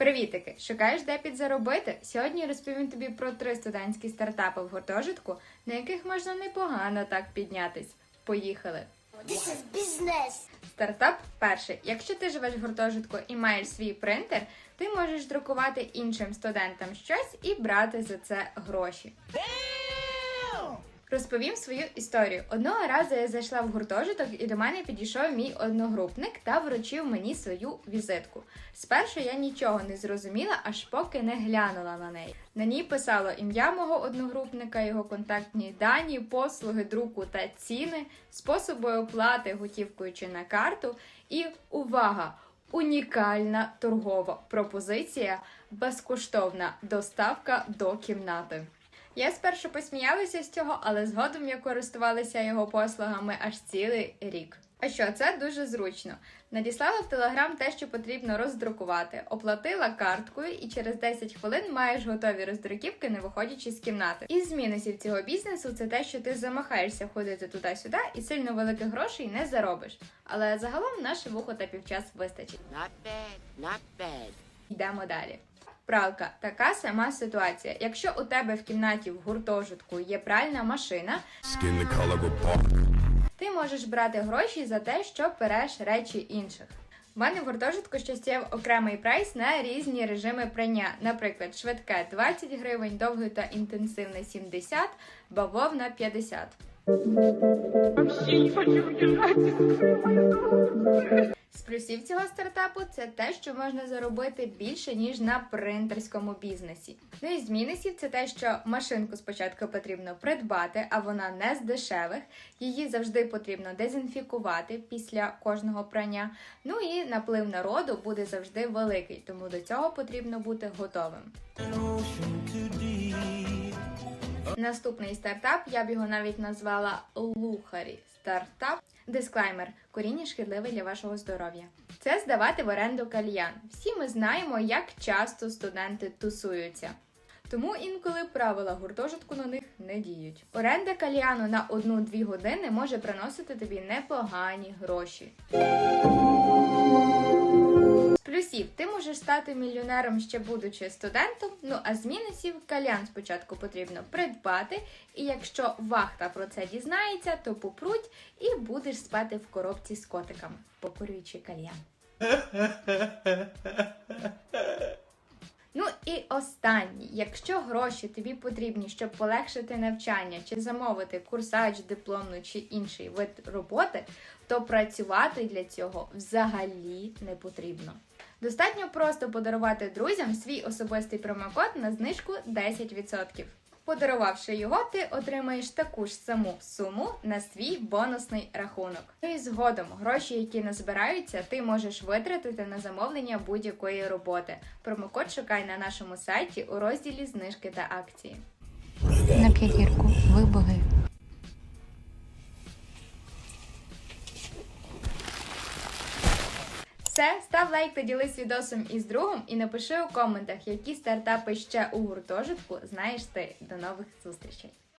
Привітики! Шукаєш де підзаробити? Сьогодні розповім тобі про три студентські стартапи в гуртожитку, на яких можна непогано так піднятись. Поїхали! This is business. Стартап перший. Якщо ти живеш в гуртожитку і маєш свій принтер, ти можеш друкувати іншим студентам щось і брати за це гроші. Розповім свою історію. Одного разу я зайшла в гуртожиток, і до мене підійшов мій одногрупник та вручив мені свою візитку. Спершу я нічого не зрозуміла, аж поки не глянула на неї. На ній писало ім'я мого одногрупника, його контактні дані, послуги друку та ціни, способи оплати готівкою чи на карту. І увага! Унікальна торгова пропозиція, безкоштовна доставка до кімнати. Я спершу посміялася з цього, але згодом я користувалася його послугами аж цілий рік. А що це дуже зручно. Надіслала в Телеграм те, що потрібно роздрукувати, оплатила карткою, і через 10 хвилин маєш готові роздруківки, не виходячи з кімнати. Із мінусів цього бізнесу це те, що ти замахаєшся ходити туди-сюди і сильно великих грошей не заробиш. Але загалом наше вухо та півчас вистачить. Not bad, not bad. Йдемо далі. Пралка така сама ситуація. Якщо у тебе в кімнаті в гуртожитку є пральна машина, ти можеш брати гроші за те, що переш речі інших. У мене в гуртожитку щось є окремий прайс на різні режими прання. Наприклад, швидке 20 гривень, довге та інтенсивне 70, бавовна 50. З плюсів цього стартапу це те, що можна заробити більше ніж на принтерському бізнесі. Ну і з мінусів це те, що машинку спочатку потрібно придбати, а вона не з дешевих. Її завжди потрібно дезінфікувати після кожного прання. Ну і наплив народу буде завжди великий, тому до цього потрібно бути готовим. Наступний стартап, я б його навіть назвала Лухарі стартап. Дисклеймер: коріння шкідливе для вашого здоров'я. Це здавати в оренду кальян. Всі ми знаємо, як часто студенти тусуються. Тому інколи правила гуртожитку на них не діють. Оренда кальяну на 1-2 години може приносити тобі непогані гроші. Плюсів ти можеш стати мільйонером ще будучи студентом. Ну а з мінусів кальян спочатку потрібно придбати, і якщо вахта про це дізнається, то попруть і будеш спати в коробці з котиками, покурюючи кальян. І останній, якщо гроші тобі потрібні, щоб полегшити навчання чи замовити курсач, дипломну чи інший вид роботи, то працювати для цього взагалі не потрібно. Достатньо просто подарувати друзям свій особистий промокод на знижку 10%. Подарувавши його, ти отримаєш таку ж саму суму на свій бонусний рахунок. Ну і згодом гроші, які назбираються, ти можеш витратити на замовлення будь-якої роботи. Промокод шукай на нашому сайті у розділі знижки та акції. На п'ятірку. Ви Все, став лайк та ділись відосом із другом і напиши у коментах, які стартапи ще у гуртожитку знаєш ти. До нових зустрічей!